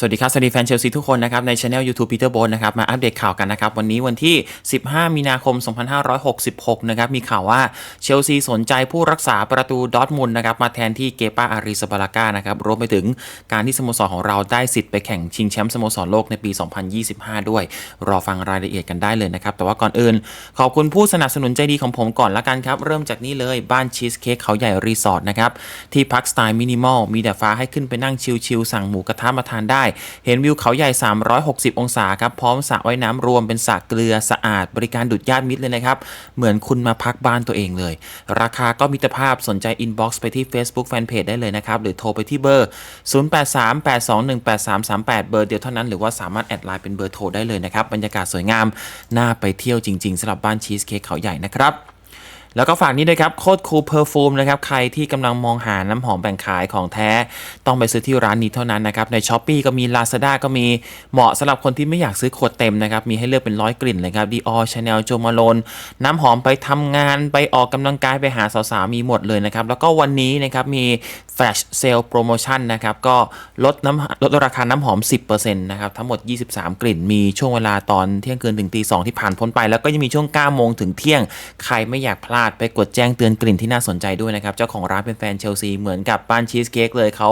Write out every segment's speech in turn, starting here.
สวัสดีครับสวัสดีแฟนเชลซีทุกคนนะครับ ในช anel YouTube Peter b o n นะครับ มาอัปเดตข่าวกันนะครับ วันนี้วันที่ 15 มีนาคม 2566 นะครับ มีข่าวว่าเชลซีสนใจผู้รักษาประตูดอทมุนนะครับ มาแทนที่เกปาอาริสบาลาก้านะครับ รวมไปถึงการที่สโมสรของเราได้สิทธิ์ไปแข่งชิงแชมป์สโมสรโลกในปี 2025 ด้วย รอฟังรายละเอียดกันได้เลยนะครับ แต่ว่าก่อนอื่น ขอบคุณผู้สนับสนุนใจดีของผมก่อนละกันครับเริ่มจากนี่เลยบ้านชีสเค้กเขาใหญ่รีสอร์ทนะครับที่พักสไตล์มินิมอลมีแต่ฟ้าให้ขึ้นไปนั่งชิลๆสั่งหมูกระทะมาทานได้เห็นวิวเขาใหญ่ 360 องศาครับ พร้อมสระว่ายน้ำรวมเป็นสระเกลือสะอาด บริการดุดญาติมิตรเลยนะครับ เหมือนคุณมาพักบ้านตัวเองเลย ราคาก็มิตรภาพสนใจอินบ็อกซ์ไปที่ Facebook Fanpage ได้เลยนะครับ หรือโทรไปที่เบอร์ 0838218338 เบอร์เดียวเท่านั้นหรือว่าสามารถแอดไลน์เป็นเบอร์โทรได้เลยนะครับบรรยากาศสวยงามน่าไปเที่ยวจริงๆสำหรับบ้านชีสเค้กเขาใหญ่นะครับ แล้วก็ฝากนี้ด้วยครับโคตรคูลเพอร์ฟูมนะครับใครที่กำลังมองหาน้ำหอมแบ่งขายของแท้ ต้องไปซื้อที่ร้านนี้เท่านั้นนะครับใน s h อ p e e ก็มี Lazada ก็มีเหมาะสำหรับคนที่ไม่อยากซื้อขวดเต็มนะครับมีให้เลือกเป็นร้อยกลิ่นเลยครับ Dior Chanel Jo Malone น้ำหอมไปทำงานไปออกกำลังกายไปหาสาวๆมีหมดเลยนะครับแล้วก็วันนี้นะครับมี Flash Sale Promotion นะครับก็ลดน้ำลดราคาน้ำหอม 10%นะครับทั้งหมด 23 กลิ่น มีช่วงเวลาตอนเที่ยงคืนถึงตี2ที่ผ่านพ้นไป แล้วก็ยังมีช่วง9โมงถึงเที่ยงใครไม่อยากพลาดไปกดแจ้งเตือนกลิ่นที่น่าสนใจด้วยนะครับ เจ้าของร้านเป็นแฟนเชลซีเหมือนกับบ้านชีสเค้กเลยเขา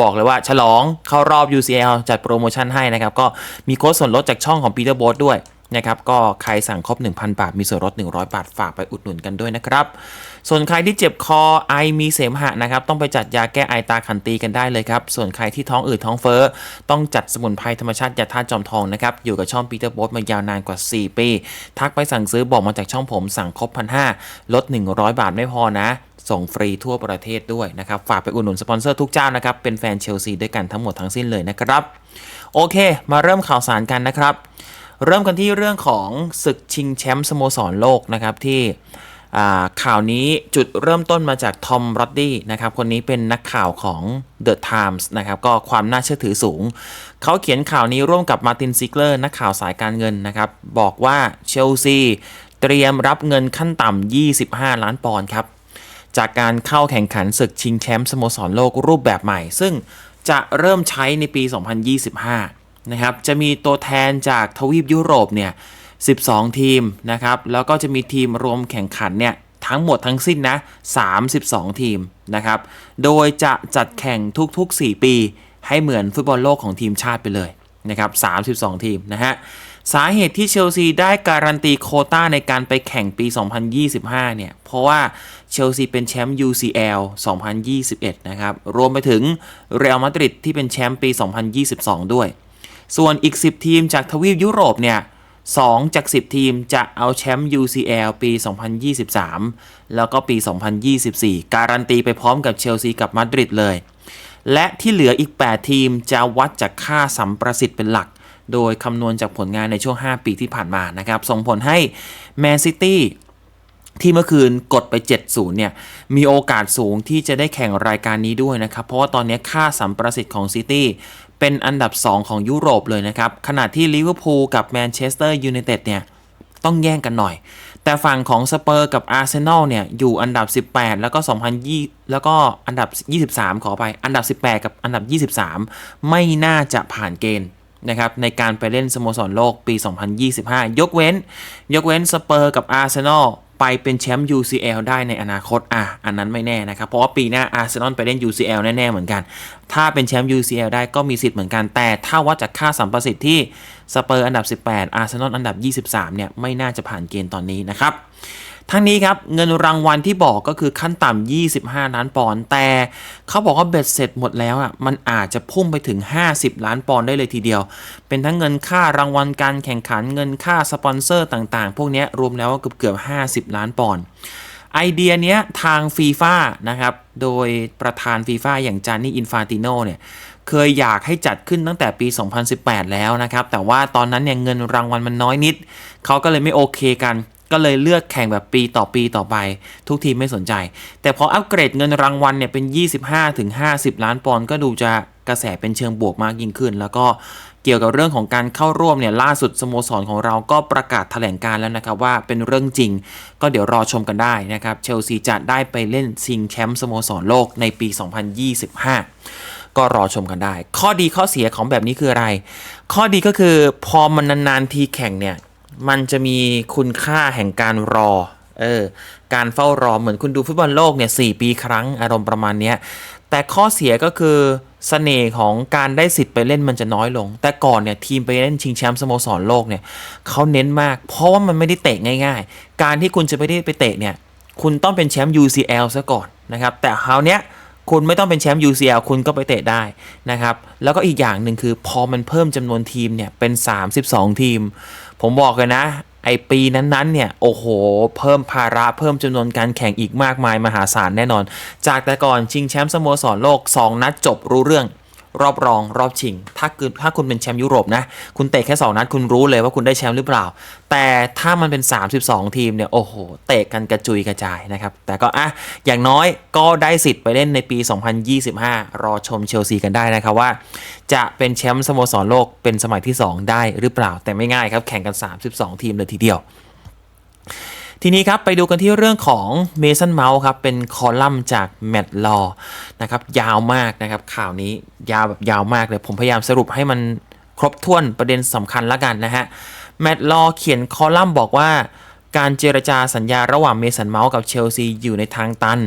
บอกเลยว่าฉลองเข้ารอบ UCL จัดโปรโมชั่นให้นะครับ ก็มีโค้ดส่วนลดจากช่องของปีเตอร์โบสด้วยนะครับก็ใครสั่งครบ 1,000 บาท มีส่วนลด100 บาท ฝากไปอุดหนุนกันด้วยนะครับ ส่วนใครที่เจ็บคอไอมีเสมหะนะครับ ต้องไปจัดยาแก้ไอตาขันตีกันได้เลยครับ ส่วนใครที่ท้องอืดท้องเฟ้อ ต้องจัดสมุนไพรธรรมชาติยาธาตุจอมทองนะครับ อยู่กับช่องปีเตอร์โบสมายาวนานกว่า 4 ปี ทักไปสั่งซื้อบอกมาจากช่องผมสั่งครบพันห้าลด 100 บาทไม่พอนะส่งฟรีทั่วประเทศด้วยนะครับ ฝากไปอุดหนุนสปอนเซอร์ทุกเจ้านะครับ เป็นแฟนเชลซีด้วยกันทั้งหมดทั้งสิ้นเลยนะครับ โอเค มาเริ่มข่าวสารกันนะครับ เริ่มกันที่เรื่องของศึกชิงแชมป์สโมสรโลกนะครับที่ข่าวนี้จุดเริ่มต้นมาจากทอมรอดดี้นะครับคนนี้เป็นนักข่าวของ The Times นะครับก็ความน่าเชื่อถือสูง เขาเขียนข่าวนี้ร่วมกับมาตินซิกเลอร์นักข่าวสายการเงินนะครับ บอกว่าเชลซีเตรียมรับเงินขั้นต่ำ 25 ล้านปอนด์ครับจากการเข้าแข่งขันศึกชิงแชมป์สโมสรโลกรูปแบบใหม่ ซึ่งจะเริ่มใช้ในปี 2025 นะครับ จะมีตัวแทนจากทวีปยุโรปเนี่ย 12 ทีมนะครับ แล้วก็จะมีทีมรวมแข่งขันเนี่ยทั้งหมดทั้งสิ้นนะ 32 ทีมนะครับ โดยจะจัดแข่งทุกๆ 4 ปี ให้เหมือนฟุตบอลโลกของทีมชาติไปเลยนะครับ 32 ทีมนะฮะ สาเหตุที่เชลซีได้การันตีโคต้าในการไปแข่งปี 2025 เนี่ย เพราะว่าเชลซีเป็นแชมป์ UCL 2021 นะครับ รวมไปถึงเรอัลมาดริดที่เป็นแชมป์ปี 2022 ด้วย ส่วนอีก 10 ทีมจากทวีปยุโรปเนี่ย2จาก 10 ทีมจะเอาแชมป์ UCL ปี 2023 แล้วก็ปี 2024 การันตีไปพร้อมกับเชลซีกับมาดริดเลย และที่เหลืออีก 8 ทีมจะวัดจากค่าสัมประสิทธิ์เป็นหลัก โดยคำนวณจากผลงานในช่วง 5 ปีที่ผ่านมานะครับ ส่งผลให้แมนซิตี้ที่เมื่อคืนกดไป 7-0 เนี่ย มีโอกาสสูงที่จะได้แข่งรายการนี้ด้วยนะครับ เพราะว่าตอนนี้ค่าสัมประสิทธิ์ของซิตี้ เป็นอันดับ 2 ของยุโรปเลยนะครับ ขณะที่ลิเวอร์พูลกับแมนเชสเตอร์ยูไนเต็ดเนี่ยต้องแย่งกันหน่อย แต่ฝั่งของสเปอร์กับอาร์เซนอลเนี่ยอยู่อันดับ 18 แล้วก็2020แล้วก็อันดับ 23 ขอไป อันดับ 18 กับอันดับ 23 ไม่น่าจะผ่านเกณฑ์นะครับในการไปเล่นสโมสรโลกปี 2025 ยกเว้น ยกเว้นสเปอร์กับอาร์เซนอล ไปเป็นแชมป์ UCL ได้ในอนาคตอะอันนั้นไม่แน่นะครับ เพราะว่าปีหน้าอาร์เซนอลไปเล่น UCL แน่ๆเหมือนกัน ถ้าเป็นแชมป์ UCL ได้ก็มีสิทธิ์เหมือนกัน แต่ถ้าวัดจากค่าสัมประสิทธิ์ที่สเปอร์อันดับ 18 อาร์เซนอลอันดับ 23 เนี่ย ไม่น่าจะผ่านเกณฑ์ตอนนี้นะครับ ทั้งนี้ครับเงินรางวัลที่บอกก็คือขั้นต่ำ 25 ล้านปอนด์แต่เขาบอกว่าเบ็ดเสร็จหมดแล้วอะมันอาจจะพุ่งไปถึง 50 ล้านปอนด์ได้เลยทีเดียว เป็นทั้งเงินค่ารางวัลการแข่งขันเงินค่าสปอนเซอร์ต่างๆ พวกนี้รวมแล้วก็เกือบเกือบ 50 ล้านปอนด์ไอเดียเนี้ยทางฟีฟ่านะครับ โดยประธานฟีฟ่าอย่างจานนี่อินฟาติโนเนี่ย เคยอยากให้จัดขึ้นตั้งแต่ปี 2018 แล้วนะครับ แต่ว่าตอนนั้นเนี่ยเงินรางวัลมันน้อยนิด เขาก็เลยไม่โอเคกัน ก็เลยเลือกแข่งแบบปีต่อปีต่อไป ทุกทีมไม่สนใจ แต่พออัปเกรดเงินรางวัลเนี่ยเป็น 25-50 ล้านปอนด์ก็ดูจะกระแสเป็นเชิงบวกมากยิ่งขึ้น แล้วก็เกี่ยวกับเรื่องของการเข้าร่วมเนี่ยล่าสุดสโมสรของเราก็ประกาศแถลงการแล้วนะครับว่าเป็นเรื่องจริง ก็เดี๋ยวรอชมกันได้นะครับเชลซีจะได้ไปเล่นชิงแชมป์สโมสรโลกในปี 2025 ก็รอชมกันได้ ข้อดีข้อเสียของแบบนี้คืออะไร ข้อดีก็คือพอมันนานๆทีแข่งเนี่ย มันจะมีคุณค่าแห่งการรอเออการเฝ้ารอเหมือนคุณดูฟุตบอลโลกเนี่ยสปีครั้งอารมณ์ประมาณเนี้ยแต่ข้อเสียก็คือเสน่ห์ของการได้สิทธิ์ไปเล่นมันจะน้อยลง แต่ก่อนเนี่ยทีมไปเล่นชิงแชมป์สโมสรโลกเนี่ยเขาเน้นมาก เพราะว่ามันไม่ได้เตะง่าย ๆ การที่คุณจะไม่ได้ไปเตะเนี่ยคุณต้องเป็นแชมป์ UCL ซะก่อนนะครับแต่คราวเนี้ยคุณไม่ต้องเป็นแชมป์ UCL คุณก็ไปเตะได้นะครับแล้วก็อีกอย่างหนึ่งคือพอมันเพิ่มจำนวนทีมเนี่ยเป็น 32 ทีม ผมบอกเลยนะ ไอปีนั้นๆเนี่ย โอ้โห เพิ่มภาระเพิ่มจำนวนการแข่งอีกมากมายมหาศาลแน่นอน จากแต่ก่อนชิงแชมป์สโมสรโลก 2 นัดจบรู้เรื่อง รอบรองรอบชิง ถ้าคือถ้าคุณเป็นแชมป์ยุโรปนะ คุณเตะแค่ 2 นัดคุณรู้เลยว่าคุณได้แชมป์หรือเปล่า แต่ถ้ามันเป็น 32 ทีมเนี่ย โอ้โห เตะกันกระจุยกระจายนะครับ แต่ก็อะอย่างน้อยก็ได้สิทธิ์ไปเล่นในปี 2025 รอชมเชลซีกันได้นะครับว่า จะเป็นแชมป์สโมสรโลกเป็นสมัยที่ 2 ได้หรือเปล่า แต่ไม่ง่ายครับแข่งกัน 32 ทีมเลยทีเดียว ทีนี้ครับไปดูกันที่เรื่องของเมสันเมาส์ครับเป็นคอลัมน์จากแมตต์ลอนะครับยาวมากนะครับข่าวนี้ยาวแบบยาวมากเลย ผมพยายามสรุปให้มันครบถ้วนประเด็นสำคัญล้วกันนะฮะแมตต์ลอเขียนคอลัมน์บอกว่า การเจรจาสัญญาระหว่างเมสันเมาส์กับเชลซีอยู่ในทางตัน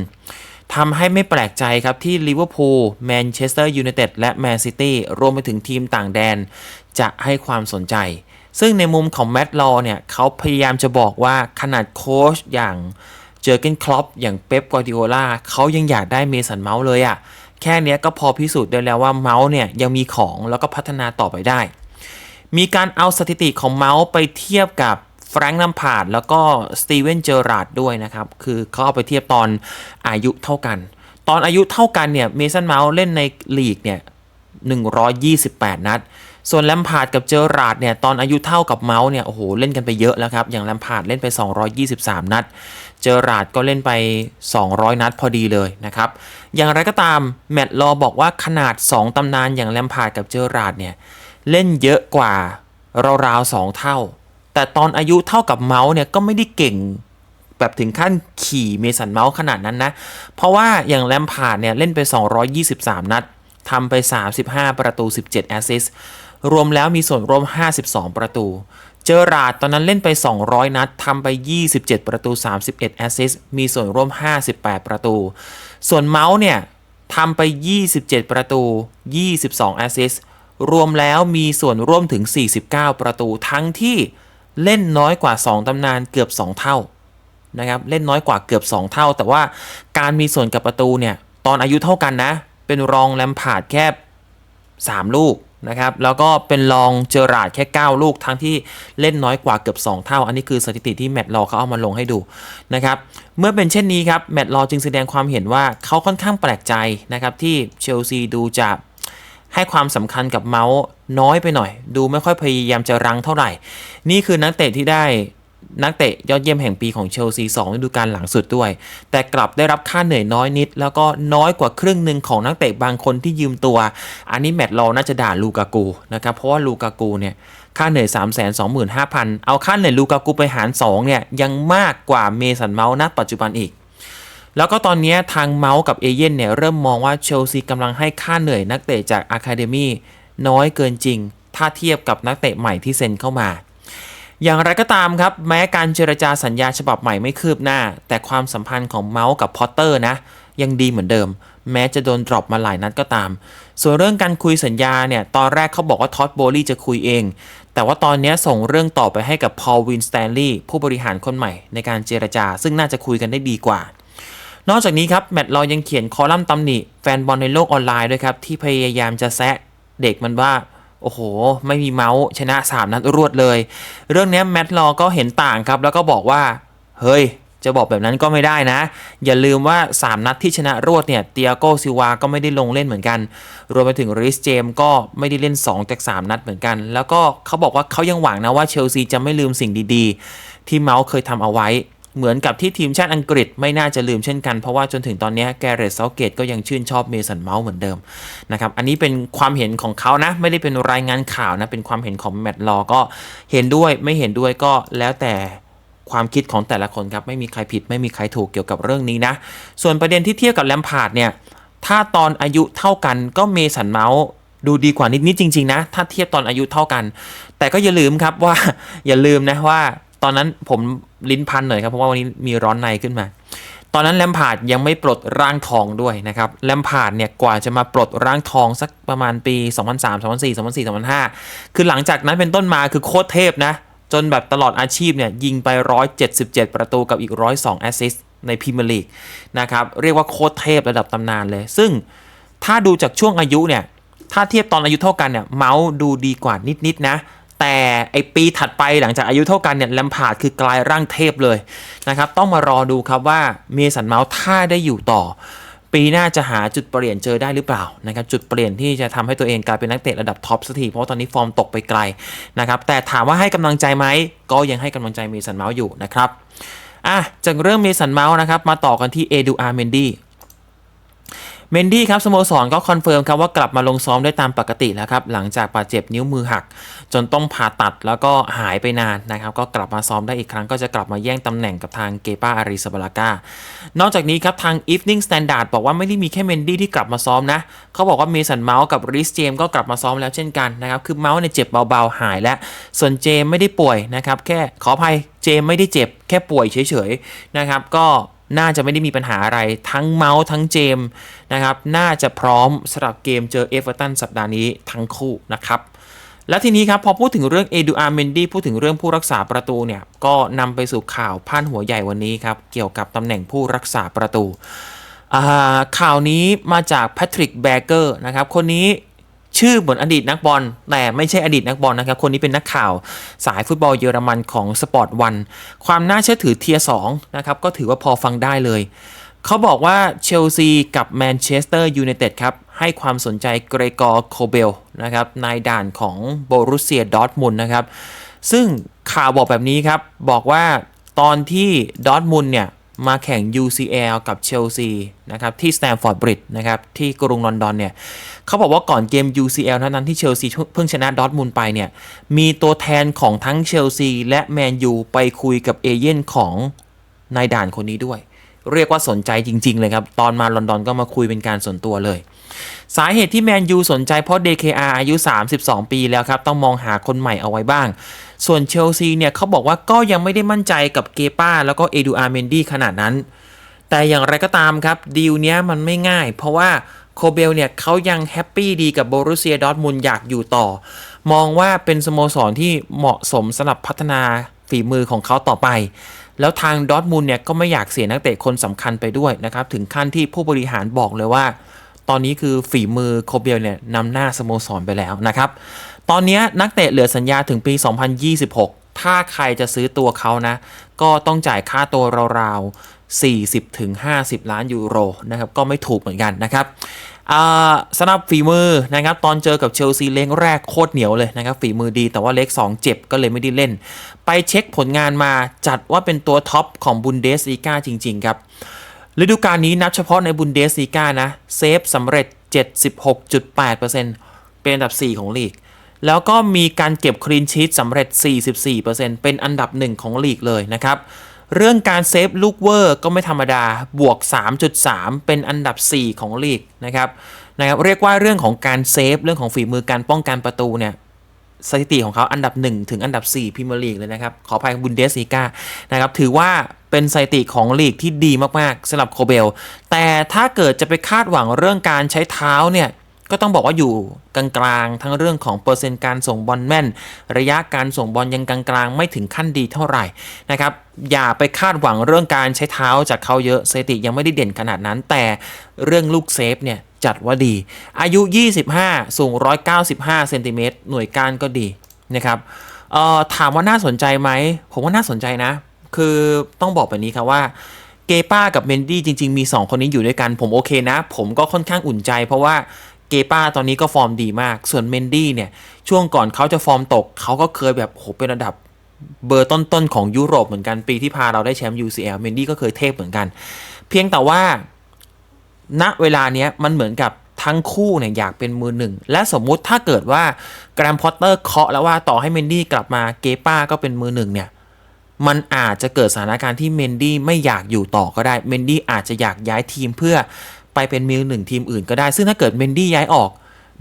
ทำให้ไม่แปลกใจครับที่ลิเวอร์พูลแมนเชสเตอร์ยูไนเต็ดและแมนซิตี้รวมไปถึงทีมต่างแดน จะให้ความสนใจ ซึ่งในมุมของแมตต์ลอเนี่ยเขาพยายามจะบอกว่าขนาดโค้ชอย่างเจอเกนคลอปอย่างเป๊ปกวาร์ดิโอลาเขายังอยากได้เมสันเมาส์เลยอะ่ะ แค่นี้ก็พอพิสูจน์ได้แล้วว่าเมาส์เนี่ยยังมีของแล้วก็พัฒนาต่อไปได้ มีการเอาสถิติของเมาส์ไปเทียบกับแฟรงค์ลัมพาร์ดแล้วก็สตีเวนเจอราร์ดด้วยนะครับ คือเขาเอาไปเทียบตอนอายุเท่ากัน ตอนอายุเท่ากันเนี่ยเมสันเมาส์เล่นในลีกเนี่ย 128 นัด ส่วนแลมพาร์ดกับเจอราร์ดเนี่ยตอนอายุเท่ากับเมาส์เนี่ยโอ้โหเล่นกันไปเยอะแล้วครับ อย่างแลมพาร์ดเล่นไป 223 นัด เจอราร์ดก็เล่นไป 200 นัดพอดีเลยนะครับ อย่างไรก็ตามแมตต์ลอบอกว่าขนาด 2ตำนานอย่างแลมพาร์ดกับเจอราร์ดเนี่ยเล่นเยอะกว่าราวๆ2เท่า แต่ตอนอายุเท่ากับเมาส์เนี่ยก็ไม่ได้เก่งแบบถึงขั้นขี่เมสันเมาส์ขนาดนั้นนะ เพราะว่าอย่างแลมพาร์ดเนี่ยเล่นไป 223 นัด ทำไป 35 ประตู 17 แอสซิสต์รวมแล้วมีส่วนร่วม 52 ประตู เจอราดตอนนั้นเล่นไป 200 นัดทำไป 27 ประตู 31 แอสซิสต์มีส่วนร่วม 58 ประตู ส่วนเมาส์เนี่ยทำไป 27 ประตู 22 แอสซิสต์รวมแล้วมีส่วนร่วมถึง 49 ประตู ทั้งที่เล่นน้อยกว่า 2ตำนานเกือบ 2 เท่านะครับเล่นน้อยกว่าเกือบ 2 เท่า แต่ว่าการมีส่วนกับประตูเนี่ยตอนอายุเท่ากันนะ เป็นรองแลมพาร์ดแค่ 3 ลูกนะครับ แล้วก็เป็นรองเจอราร์ดแค่ 9 ลูก ทั้งที่เล่นน้อยกว่าเกือบ 2 เท่า อันนี้คือสถิติที่แมตต์ลอเขาเอามาลงให้ดูนะครับ เมื่อเป็นเช่นนี้ครับ แมตต์ลอจึงแสดงความเห็นว่าเขาค่อนข้างแปลกใจนะครับที่เชลซีดูจะให้ความสำคัญกับเมาส์น้อยไปหน่อย ดูไม่ค่อยพยายามจะรั้งเท่าไหร่ นี่คือนักเตะที่ได้ นักเตะยอดเยี่ยมแห่งปีของเชลซี2ฤดูกาลหลังสุดด้วย แต่กลับได้รับค่าเหนื่อยน้อยนิด แล้วก็น้อยกว่าครึ่งหนึ่งของนักเตะบางคนที่ยืมตัว อันนี้แมตต์ลอน่าจะด่าลูกากูนะครับ เพราะว่าลูกากูเนี่ยค่าเหนื่อย 3 2 5 0 0 0 เอาค่าเหนื่อยลูกากูไปหาร 2 เนี่ย ยังมากกว่าเมสันเมาส์ณปัจจุบันอีก แล้วก็ตอนนี้ทางเมาส์กับเอเย่นเนี่ย เริ่มมองว่าเชลซีกำลังให้ค่าเหนื่อยนักเตะจากอะคาเดมีน้อยเกินจริง ถ้าเทียบกับนักเตะใหม่ที่เซ็นเข้ามา อย่างไรก็ตามครับ แม้การเจรจาสัญญาฉบับใหม่ไม่คืบหน้า แต่ความสัมพันธ์ของเมาส์กับพอตเตอร์นะ ยังดีเหมือนเดิม แม้จะโดนดรอปมาหลายนัดก็ตาม ส่วนเรื่องการคุยสัญญาเนี่ย ตอนแรกเขาบอกว่าท็อดโบลี่จะคุยเอง แต่ว่าตอนนี้ส่งเรื่องต่อไปให้กับพอลวินสแตนลีย์ผู้บริหารคนใหม่ในการเจรจา ซึ่งน่าจะคุยกันได้ดีกว่า นอกจากนี้ครับแมตต์ลอยังเขียนคอลัมน์ตำหนิแฟนบอลในโลกออนไลน์ด้วยครับที่พยายามจะแซะเด็กมันว่า โอ้โห ไม่มีเมาส์ชนะ 3 นัดรวดเลย เรื่องนี้แมตต์ลอก็เห็นต่างครับ แล้วก็บอกว่า เฮ้ย จะบอกแบบนั้นก็ไม่ได้นะ อย่าลืมว่า 3 นัดที่ชนะรวดเนี่ยเตียโกซิวาก็ไม่ได้ลงเล่นเหมือนกัน รวมไปถึงริสเจมก็ไม่ได้เล่น 2 จาก 3 นัดเหมือนกัน แล้วก็เขาบอกว่าเขายังหวังนะว่าเชลซีจะไม่ลืมสิ่งดีๆ ที่เมาส์เคยทำเอาไว้ เหมือนกับที่ทีมชาติอังกฤษไม่น่าจะลืมเช่นกัน เพราะว่าจนถึงตอนนี้แกเรตเซาเกตก็ยังชื่นชอบเมสันเมาส์เหมือนเดิมนะครับอันนี้เป็นความเห็นของเขานะ ไม่ได้เป็นรายงานข่าวนะ เป็นความเห็นของแมตต์ลอก็เห็นด้วยไม่เห็นด้วยก็แล้วแต่ความคิดของแต่ละคนครับ ไม่มีใครผิดไม่มีใครถูกเกี่ยวกับเรื่องนี้นะ ส่วนประเด็นที่เทียบกับแลมพาร์ดเนี่ยถ้าตอนอายุเท่ากันก็เมสันเมาส์ดูดีกว่านิดๆจริง ๆ นะ ถ้าเทียบตอนอายุเท่ากัน แต่ก็อย่าลืมครับว่าอย่าลืมนะว่า ตอนนั้นผมลิ้นพันหน่อยครับเพราะว่าวันนี้มีร้อนในขึ้นมา ตอนนั้นแลมพาร์ดยังไม่ปลดร่างทองด้วยนะครับแลมพาร์ดเนี่ยกว่าจะมาปลดร่างทองสักประมาณปี 2003 2004 2004 2005 คือหลังจากนั้นเป็นต้นมาคือโคตรเทพนะ จนแบบตลอดอาชีพเนี่ยยิงไป 177 ประตูกับอีก 102แอสซิสต์ในพรีเมียร์ลีกนะครับเรียกว่าโคตรเทพระดับตำนานเลย ซึ่งถ้าดูจากช่วงอายุเนี่ยถ้าเทียบตอนอายุเท่ากันเนี่ยเมาส์ดูดีกว่านิดๆนะ แต่ไอปีถัดไปหลังจากอายุเท่ากันเนี่ยแลมพาร์ดคือกลายร่างเทพเลยนะครับต้องมารอดูครับว่าเมสันเมาส์ถ้าได้อยู่ต่อ ปีหน้าจะหาจุดเปลี่ยนเจอได้หรือเปล่านะครับจุดเปลี่ยนที่จะทำให้ตัวเองกลายเป็นนักเตะระดับท็อปสักทีเพราะตอนนี้ฟอร์มตกไปไกลนะครับแต่ถามว่าให้กำลังใจไหมก็ยังให้กำลังใจเมสันเมาส์อยู่นะครับอะจากเรื่องเมสันเมาส์นะครับมาต่อกันที่เอดูอาร์เมนดี้ เมนดี้ครับสโมสรก็คอนเฟิร์มครับว่ากลับมาลงซ้อมได้ตามปกติแล้วครับ หลังจากบาดเจ็บนิ้วมือหัก จนต้องผ่าตัดแล้วก็หายไปนานนะครับ ก็กลับมาซ้อมได้อีกครั้งก็จะกลับมาแย่งตำแหน่งกับทางเกปาอาริสบาลากานอกจากนี้ครับทาง Evening Standard บอกว่าไม่ได้มีแค่เมนดี้ที่กลับมาซ้อมนะ เขาบอกว่าเมสันเมาส์กับริสเจมก็กลับมาซ้อมแล้วเช่นกันนะครับคือเมาส์เนี่ยเจ็บเบาๆหายแล้วส่วนเจมไม่ได้ป่วยนะครับแค่ขออภัยเจมไม่ได้เจ็บแค่ป่วยเฉยๆนะครับก็ น่าจะไม่ได้มีปัญหาอะไรทั้งเมาส์ทั้งเจมนะครับ น่าจะพร้อมสำหรับเกมเจอเอเวอร์ตันสัปดาห์นี้ทั้งคู่นะครับ แล้วทีนี้ครับ พอพูดถึงเรื่องเอดูอาร์เมนดี้พูดถึงเรื่องผู้รักษาประตูเนี่ย ก็นำไปสู่ข่าวพาดหัวใหญ่วันนี้ครับ เกี่ยวกับตำแหน่งผู้รักษาประตูข่าวนี้มาจากแพทริกแบเกอร์นะครับ คนนี้ ชื่อเหมือนอดีตนักบอล แต่ไม่ใช่อดีตนักบอลนะครับ คนนี้เป็นนักข่าวสายฟุตบอลเยอรมันของสปอร์ตวันความน่าเชื่อถือเทียสองนะครับ ก็ถือว่าพอฟังได้เลย เขาบอกว่าเชลซีกับแมนเชสเตอร์ยูไนเต็ดครับ ให้ความสนใจเกรกอร์โคเบลนะครับนายด่านของโบรุสเซียดอร์ทมุนนะครับ ซึ่งข่าวบอกแบบนี้ครับ บอกว่าตอนที่ดอร์ทมุนเนี่ย มาแข่ง UCL กับเชลซีนะครับที่สแตมฟอร์ดบริดจ์นะครับที่กรุงลอนดอนเนี่ยเขาบอกว่าก่อนเกม UCL นั้นที่เชลซีเพิ่งชนะดอทมูลไปเนี่ยมีตัวแทนของทั้งเชลซีและแมนยูไปคุยกับเอเย่นของนายด่านคนนี้ด้วย เรียกว่าสนใจจริง ๆ เลยครับ ตอนมาลอนดอนก็มาคุยเป็นการส่วนตัวเลย สาเหตุที่แมนยูสนใจเพราะ DKR อายุ 32 ปีแล้วครับ ต้องมองหาคนใหม่เอาไว้บ้าง ส่วนเชลซีเนี่ยเขาบอกว่าก็ยังไม่ได้มั่นใจกับเกป้า แล้วก็เอดูอาร์เมนดี้ขนาดนั้น แต่อย่างไรก็ตามครับดีลเนี้ยมันไม่ง่าย เพราะว่าโคเบลเนี่ยเขายังแฮปปี้ดีกับโบรุเซียดอทมุนอยากอยู่ต่อ มองว่าเป็นสโมสรที่เหมาะสมสำหรับพัฒนาฝีมือของเขาต่อไป แล้วทางดอทมุนด์เนี่ยก็ไม่อยากเสียนักเตะคนสำคัญไปด้วยนะครับ ถึงขั้นที่ผู้บริหารบอกเลยว่า ตอนนี้คือฝีมือโคเบลเนี่ยนำหน้าสโมสรไปแล้วนะครับ ตอนนี้นักเตะเหลือสัญญาถึงปี 2026 ถ้าใครจะซื้อตัวเขานะ ก็ต้องจ่ายค่าตัวราวๆ40ถึง50 ล้านยูโรนะครับ ก็ไม่ถูกเหมือนกันนะครับ สำหรับฝีมือนะครับตอนเจอกับเชลซีเล้งแรกโคตรเหนียวเลยนะครับฝีมือดีแต่ว่าเล็ก2 เจ็บก็เลยไม่ได้เล่น ไปเช็คผลงานมาจัดว่าเป็นตัวท็อปของบุนเดสลีกาจริง ๆ ครับฤดูกาลนี้นับเฉพาะในบุนเดสลีกานะเซฟสำเร็จ 76.8%เป็นอันดับ 4 ของลีก แล้วก็มีการเก็บคลีนชีตสำเร็จ 44%เป็นอันดับ 1 ของลีกเลยนะครับ เรื่องการเซฟลูกเวอร์ก็ไม่ธรรมดา บวก 3.3 เป็นอันดับ 4 ของลีกนะครับนะครับเรียกว่าเรื่องของการเซฟเรื่องของฝีมือการป้องกันประตูเนี่ยสถิติของเขาอันดับ 1 ถึงอันดับ 4พรีเมียร์ลีกเลยนะครับ ขออภัยบุนเดสลีกานะครับถือว่าเป็นสถิติของลีกที่ดีมาก ๆสำหรับโคเบล แต่ถ้าเกิดจะไปคาดหวังเรื่องการใช้เท้าเนี่ย ก็ต้องบอกว่าอยู่กลางๆ ทั้งเรื่องของเปอร์เซ็นต์การส่งบอลแม่น ระยะการส่งบอลยังกลางๆ ไม่ถึงขั้นดีเท่าไหร่นะครับ อย่าไปคาดหวังเรื่องการใช้เท้าจากเขาเยอะสถิติยังไม่ได้เด่นขนาดนั้น แต่เรื่องลูกเซฟเนี่ยจัดว่าดี อายุ 25 สูง 195 เซนติเมตรหน่วยก้านก็ดีนะครับถามว่าน่าสนใจไหม ผมว่าน่าสนใจนะ คือต้องบอกแบบนี้ครับว่าเกป้ากับเมนดี้จริง ๆ มี 2 คนนี้อยู่ด้วยกันผมโอเคนะ ผมก็ค่อนข้างอุ่นใจ เพราะว่า เกป้าตอนนี้ก็ฟอร์มดีมาก ส่วนเมนดี้เนี่ย ช่วงก่อนเขาจะฟอร์มตก เขาก็เคยแบบโหเป็นระดับเบอร์ต้นๆของยุโรปเหมือนกันปีที่พาเราได้แชมป์ UCL เมนดี้ก็เคยเทพเหมือนกัน เพียงแต่ว่า ณเวลาเนี้ยมันเหมือนกับทั้งคู่เนี่ยอยากเป็นมือหนึ่ง และสมมุติถ้าเกิดว่าแกรมพอตเตอร์เคาะแล้วว่าต่อให้เมนดี้กลับมาเกป้าก็เป็นมือหนึ่งเนี่ยมันอาจจะเกิดสถานการณ์ที่เมนดี้ไม่อยากอยู่ต่อก็ได้ เมนดี้อาจจะอยากย้ายทีมเพื่อ ไปเป็นมือหนึ่งทีมอื่นก็ได้ ซึ่งถ้าเกิดเมนดี้ย้ายออก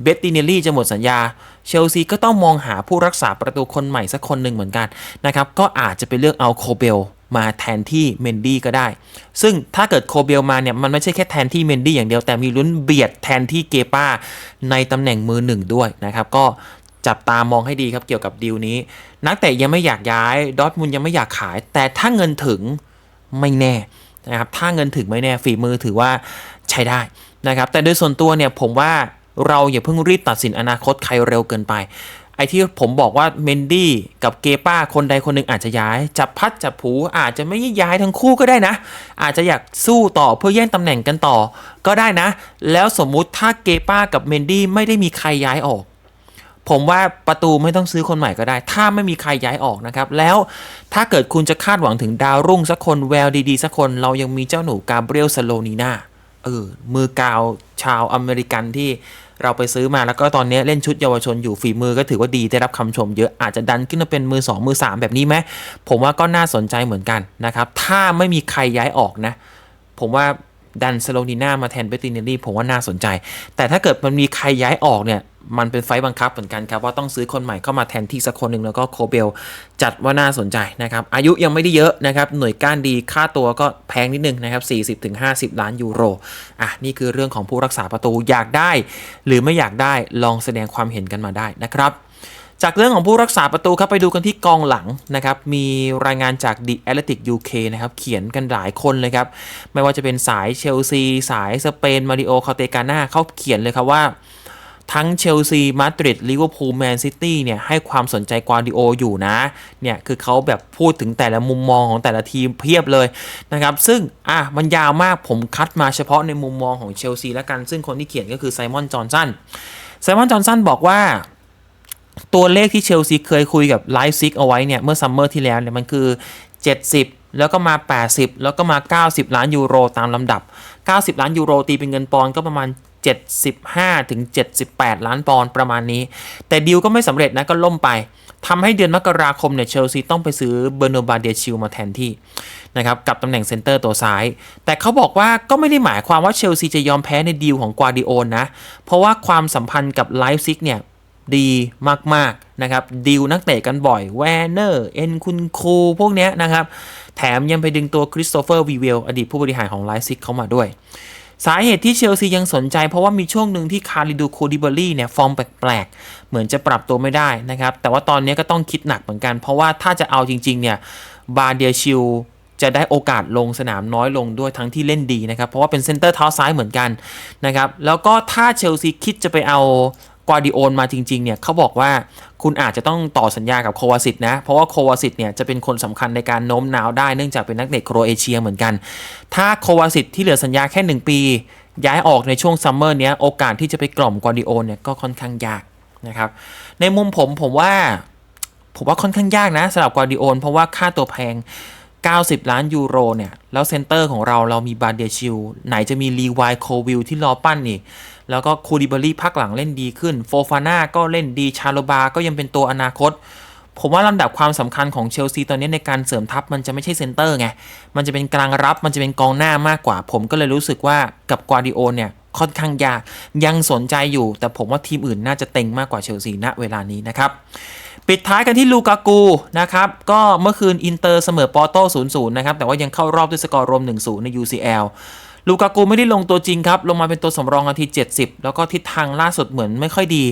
เบตติเนลลี่จะหมดสัญญา เชลซีก็ต้องมองหาผู้รักษาประตูคนใหม่สักคนหนึ่งเหมือนกันนะครับ ก็อาจจะไปเลือกเอาโคเบลมาแทนที่เมนดี้ก็ได้ ซึ่งถ้าเกิดโคเบลมาเนี่ย มันไม่ใช่แค่แทนที่เมนดี้อย่างเดียว แต่มีลุ้นเบียดแทนที่เกป้า ในตำแหน่งมือหนึ่งด้วยนะครับ ก็จับตามองให้ดีครับเกี่ยวกับดีลนี้ นักเตะยังไม่อยากย้ายดอทมุนยังไม่อยากขาย แต่ถ้าเงินถึงไม่แน่นะครับถ้าเงินถึงไม่แน่ฝีมือถือว่า ใช้ได้นะครับ แต่โดยส่วนตัวเนี่ยผมว่าเราอย่าเพิ่งรีบตัดสินอนาคตใครเร็วเกินไป ไอ้ที่ผมบอกว่าเมนดี้กับเกป้าคนใดคนหนึ่งอาจจะย้าย จับพัดจับผูอาจจะไม่ย้ายทั้งคู่ก็ได้นะ อาจจะอยากสู้ต่อเพื่อแย่งตำแหน่งกันต่อก็ได้นะ แล้วสมมุติถ้าเกป้ากับเมนดี้ไม่ได้มีใครย้ายออกผมว่าประตูไม่ต้องซื้อคนใหม่ก็ได้ ถ้าไม่มีใครย้ายออกนะครับ แล้วถ้าเกิดคุณจะคาดหวังถึงดาวรุ่งสักคนแววดีๆ สักคน เรายังมีเจ้าหนูกาเบรียลสโลนีนา เออมือกาวชาวอเมริกันที่เราไปซื้อมาแล้วก็ตอนนี้เล่นชุดเยาวชนอยู่ฝีมือก็ถือว่าดีได้รับคำชมเยอะอาจจะดันขึ้นมาเป็นมือ 2 มือ 3 แบบนี้ไหมผมว่าก็น่าสนใจเหมือนกันนะครับ ถ้าไม่มีใครย้ายออกนะ ผมว่า ดันสโลนีนามาแทนเบตินเนลี่ผมว่าน่าสนใจ แต่ถ้าเกิดมันมีใครย้ายออกเนี่ย มันเป็นไฟบังคับเหมือนกันครับ ว่าต้องซื้อคนใหม่เข้ามาแทนที่สักคนหนึ่งแล้วก็โคเบลจัดว่าน่าสนใจนะครับ อายุยังไม่ได้เยอะนะครับ หน่วยก้านดีค่าตัวก็แพงนิดนึงนะครับ 40-50 ล้านยูโรอะนี่คือเรื่องของผู้รักษาประตูอยากได้ หรือไม่อยากได้ลองแสดงความเห็นกันมาได้นะครับ จากเรื่องของผู้รักษาประตูครับไปดูกันที่กองหลังนะครับมีรายงานจาก The Athletic UK นะครับเขียนกันหลายคนเลยครับ ไม่ว่าจะเป็นสายเชลซี สายสเปนมาริโอคาเตกาน่าเขาเขียนเลยครับว่า ทั้งเชลซีมาดริดลิเวอร์พูลแมนซิตี้เนี่ยให้ความสนใจกวาดิโออยู่นะเนี่ยคือเขาแบบพูดถึงแต่ละมุมมองของแต่ละทีมเพียบเลยนะครับซึ่งอะมันยาวมากผมคัดมาเฉพาะในมุมมองของเชลซีล้วกัน ซึ่งคนที่เขียนก็คือไซมอนจอห์นสันไซมอนจอห์นสันบอกว่า ตัวเลขที่เชลซีเคยคุยกับไลฟ์ซิกเอาไว้เนี่ย เมื่อซัมเมอร์ที่แล้วเนี่ยมันคือ 70 แล้วก็มา 80 แล้วก็มา 90 ล้านยูโรตามลำดับ 90 ล้านยูโรตีเป็นเงินปอนด์ก็ประมาณ 75 ถึง 78 ล้านปอนด์ประมาณนี้ แต่ดีลก็ไม่สำเร็จนะก็ล่มไปทำให้เดือนมกราคมเนี่ยเชลซีต้องไปซื้อเบอร์โนบาเดียชิลมาแทนที่นะครับกับตำแหน่งเซนเตอร์ตัวซ้าย แต่เขาบอกว่าก็ไม่ได้หมายความว่าเชลซีจะยอมแพ้ในดีลของกวาดิโอนนะ เพราะว่าความสัมพันธ์กับไลฟ์ซิกเนี่ย ดีมากๆนะครับดีลนักเตะกันบ่อยแวร์เนอร์เอ็นคุณครูพวกเนี้ยนะครับ แถมยังไปดึงตัวคริสโตเฟอร์วีเวลอดีตผู้บริหารของไลซิกเข้ามาด้วย สาเหตุที่เชลซียังสนใจเพราะว่ามีช่วงหนึ่งที่คาริดูโคดิเบอรี่เนี่ย ฟอร์มแปลกๆ เหมือนจะปรับตัวไม่ได้นะครับ แต่ว่าตอนนี้ก็ต้องคิดหนักเหมือนกัน เพราะว่าถ้าจะเอาจริง ๆ เนี่ยบาเดียชิลจะได้โอกาสลงสนามน้อยลงด้วยทั้งที่เล่นดีนะครับ เพราะว่าเป็นเซนเตอร์เท้าซ้ายเหมือนกันนะครับแล้วก็ถ้าเชลซีคิดจะไปเอา กวาดิโอนมาจริงๆเนี่ยเขาบอกว่าคุณอาจจะต้องต่อสัญญากับโควาซิตนะ เพราะว่าโควาซิตเนี่ยจะเป็นคนสำคัญในการโน้มน้าวได้เนื่องจากเป็นนักเตะโครเอเชียเหมือนกัน ถ้าโควาซิตที่เหลือสัญญาแค่ 1 ปี ย้ายออกในช่วงซัมเมอร์เนี้ยโอกาสที่จะไปกล่อมกวาดิโอนเนี่ยก็ค่อนข้างยากนะครับในมุมผมผมว่าผมว่าค่อนข้างยากนะสำหรับกวาดิโอนเพราะว่าค่าตัวแพง 90 ล้านยูโรเนี่ย แล้วเซนเตอร์ของเราเรามีบาเดียชิลไหนจะมีลีวายโควิลที่รอปั้นอีก แล้วก็คูดิบารีพักหลังเล่นดีขึ้น โฟฟาน่าก็เล่นดีชาโลบาก็ยังเป็นตัวอนาคต ผมว่าลำดับความสำคัญของเชลซีตอนนี้ในการเสริมทัพมันจะไม่ใช่เซนเตอร์ไง มันจะเป็นกลางรับมันจะเป็นกองหน้ามากกว่า ผมก็เลยรู้สึกว่ากับกวาดิโอเนี่ยค่อนข้างยาก ยังสนใจอยู่ แต่ผมว่าทีมอื่นน่าจะเต็งมากกว่าเชลซีณเวลานี้นะครับปิดท้ายกันที่ลูกากูนะครับ ก็เมื่อคืนอินเตอร์เสมอปอร์โต้0-0 นะครับ แต่ว่ายังเข้ารอบด้วยสกอร์รวม 1-0 ใน UCL ลูกากูไม่ได้ลงตัวจริงครับ ลงมาเป็นตัวสำรองนาที 70 แล้วก็ทิศทางล่าสุดเหมือนไม่ค่อยดี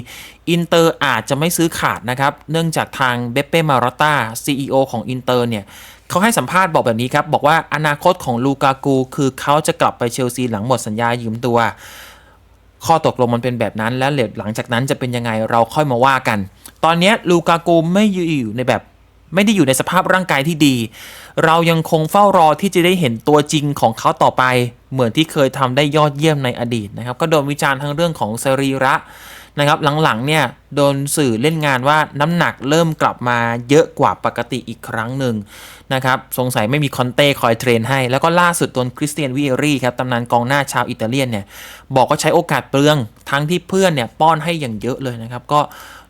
อินเตอร์อาจจะไม่ซื้อขาดนะครับ เนื่องจากทางเบเป้มาราต้า CEO ของอินเตอร์เนี่ยเขาให้สัมภาษณ์บอกแบบนี้ครับ บอกว่าอนาคตของลูกากู คือเขาจะกลับไปเชลซีหลังหมดสัญญายืมตัว ข้อตกลงมันเป็นแบบนั้นแล้วเดี๋ยวหลังจากนั้นจะเป็นยังไงเราค่อยมาว่ากัน ตอนนี้ลูกากูไม่อยู่ในแบบไม่ได้อยู่ในสภาพร่างกายที่ดี เรายังคงเฝ้ารอที่จะได้เห็นตัวจริงของเขาต่อไป เหมือนที่เคยทำได้ยอดเยี่ยมในอดีตนะครับ ก็โดนวิจารณ์ทั้งเรื่องของสรีระนะครับ หลังๆเนี่ยโดนสื่อเล่นงานว่าน้ำหนักเริ่มกลับมาเยอะกว่าปกติอีกครั้งหนึ่งนะครับ สงสัยไม่มีคอนเต้คอยเทรนให้ แล้วก็ล่าสุดโดนคริสเตียนวิเอรี่ครับตำนานกองหน้าชาวอิตาเลียนเนี่ยบอกว่าใช้โอกาสเปลืองทั้งที่เพื่อนเนี่ยป้อนให้อย่างเยอะเลยนะครับก็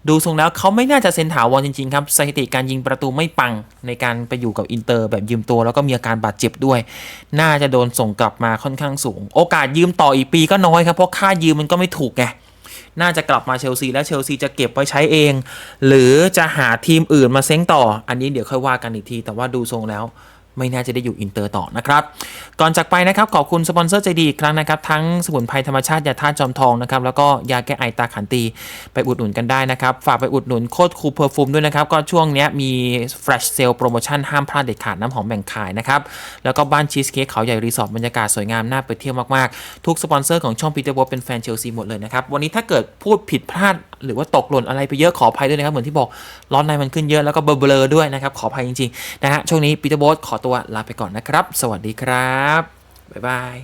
ดูทรงแล้วเขาไม่น่าจะเซ็นถาวรจริงๆครับสถิติการยิงประตูไม่ปังในการไปอยู่กับอินเตอร์แบบยืมตัวแล้วก็มีอาการบาดเจ็บด้วย น่าจะโดนส่งกลับมาค่อนข้างสูง โอกาสยืมต่ออีกปีก็น้อยครับเพราะค่ายืมมันก็ไม่ถูกไงน่าจะกลับมาเชลซีและเชลซีจะเก็บไว้ใช้เอง หรือจะหาทีมอื่นมาเซ้งต่อ อันนี้เดี๋ยวค่อยว่ากันอีกที แต่ว่าดูทรงแล้ว ไม่น่าจะได้อยู่อินเตอร์ต่อนะครับ ก่อนจากไปนะครับ ขอบคุณสปอนเซอร์ใจดีอีกครั้งนะครับ ทั้งสมุนไพรธรรมชาติ ยาธาตุจอมทองนะครับ แล้วก็ยาแก้ไอตาขันตี ไปอุดหนุนกันได้นะครับ ฝากไปอุดหนุนโคตรคูลเพอร์ฟูมด้วยนะครับ ก็ช่วงนี้มี Flash Sale โปรโมชั่นห้ามพลาดเด็ดขาดน้ำหอมแบ่งขายนะครับ แล้วก็บ้านชีสเค้กเขาใหญ่รีสอร์ทบรรยากาศสวยงามน่าไปเที่ยวมากๆ ทุกสปอนเซอร์ของช่องพีเตอร์บเป็นแฟนเชลซีหมดเลยนะครับวันนี้ถ้าเกิดพูดผิดพลาดหรือว่าตกหล่นอะไรไปเยอะขออภัยด้วยนะครับเหมือนที่บอกร้อนในมันขึ้นเยอะแล้วก็เบลอๆด้วยนะครับขออภัยจริงๆนะฮะช่วงนี้ปีเตอร์บขอตัวลาไปก่อนนะครับ สวัสดีครับ บ๊ายบาย